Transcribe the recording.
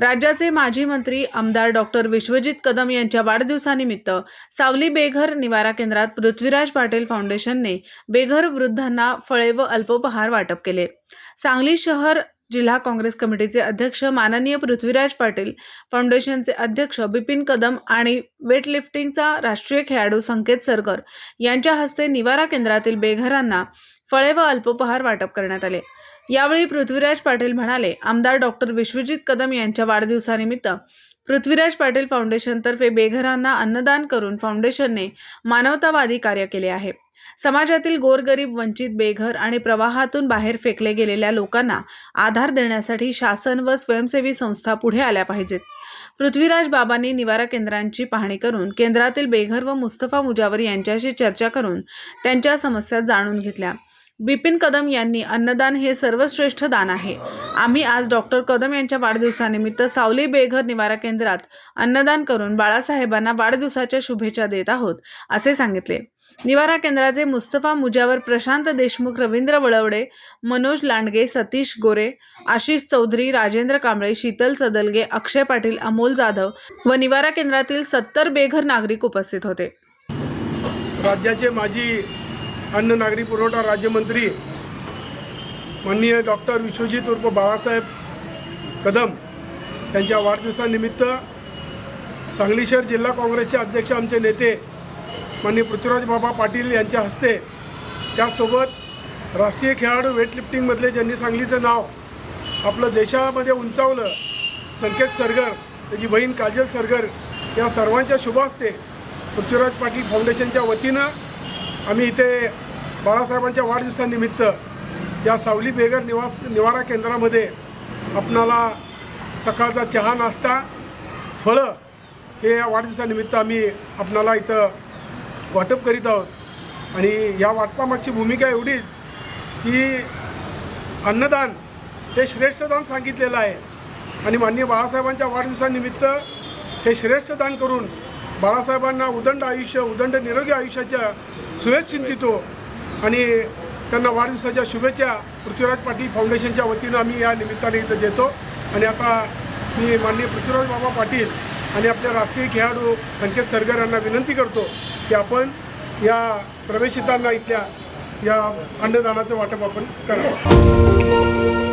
राज्याचे माजी मंत्री आमदार डॉक्टर विश्वजित कदम यांच्या वाढदिवसानिमित्त सावली बेघर निवारा केंद्रात पृथ्वीराज पाटील फाउंडेशनने बेघर वृद्धांना फळे व अल्पोपहार वाटप केले. सांगली शहर जिल्हा काँग्रेस कमिटीचे अध्यक्ष माननीय पृथ्वीराज पाटील फाउंडेशनचे अध्यक्ष बिपिन कदम आणि वेटलिफ्टिंगचा राष्ट्रीय खेळाडू संकेत सरकर यांच्या हस्ते निवारा केंद्रातील बेघरांना फळे व अल्पोपहार वाटप करण्यात आले. यावेळी पृथ्वीराज पाटील म्हणाले आमदार डॉक्टर विश्वजित कदम यांच्या वाढदिवसानिमित्त पृथ्वीराज पाटील फाउंडेशनतर्फे बेघरांना अन्नदान करून फाउंडेशनने मानवतावादी कार्य केले आहे. समाजातील गोरगरीब वंचित बेघर आणि प्रवाहातून बाहेर फेकले गेलेल्या लोकांना आधार देण्यासाठी शासन व स्वयंसेवी संस्था पुढे आल्या पाहिजेत. पृथ्वीराज बाबांनी निवारा केंद्रांची पाहणी करून केंद्रातील बेघर व मुस्तफा मुजावर यांच्याशी चर्चा करून त्यांच्या समस्या जाणून घेतल्या. बिपिन कदम यांनी अन्नदान हे सर्वश्रेष्ठ दान आहे. आम्ही आज डॉक्टर कदम यांच्या वाढदिवसानिमित्त सावली बेघर निवारा केंद्रात अन्नदान करून बाळासाहेबांना वाढदिवसाच्या शुभेच्छा देत आहोत असे सांगितले. निवारा केंद्राचे मुस्तफा मुजावर प्रशांत देशमुख रवींद्र वळवडे मनोज लांडगे सतीश गोरे आशिष चौधरी राजेंद्र कांबळे शीतल सदलगे अक्षय पाटील अमोल जाधव व निवारा केंद्रातील सत्तर बेघर नागरिक उपस्थित होते. राज्याचे माजी अन्न नागरी पुरवठा राज्यमंत्री माननीय डॉक्टर विश्वजित उर्फ बाळासाहेब कदम यांच्या वाढदिवसानिमित्त सांगली शहर जिल्हा काँग्रेसचे अध्यक्ष आमचे नेते माननीय पृथ्वीराज बाबा पाटील यांच्या हस्ते त्यासोबत राष्ट्रीय खेळाडू वेटलिफ्टिंगमधले ज्यांनी सांगलीचं नाव आपलं देशामध्ये उंचावलं संकेत सरगर त्याची बहीण काजल सरगर या सर्वांच्या शुभ हस्ते पृथ्वीराज पाटील फाउंडेशनच्या वतीनं आम्ही इथे बाळासाहेबांच्या वाढदिवसानिमित्त या सावली बेगर निवास निवारा केंद्रामध्ये आपणाला सकाळचा चहा नाश्ता फळं हे या वाढदिवसानिमित्त आम्ही आपणाला इथं वाटप करीत आहोत. आणि या वाटपामागची भूमिका एवढीच की अन्नदान हे श्रेष्ठदान सांगितलेलं आहे. आणि माननीय बाळासाहेबांच्या वाढदिवसानिमित्त हे श्रेष्ठदान करून बाळासाहेबांना उदंड आयुष्य उदंड निरोगी आयुष्याच्या शुभेच्छा देतो. आणि त्यांना वाढदिवसाच्या शुभेच्छा पृथ्वीराज पाटील फाउंडेशनच्या वतीनं आम्ही या निमित्ताने इथं देतो. आणि आता मी माननीय पृथ्वीराज बाबा पाटील आणि आपल्या राष्ट्रीय खेळाडू संकेत सरगर यांना विनंती करतो की आपण या प्रवेशितांना इथल्या या अन्नदानाचं वाटप आपण करावं.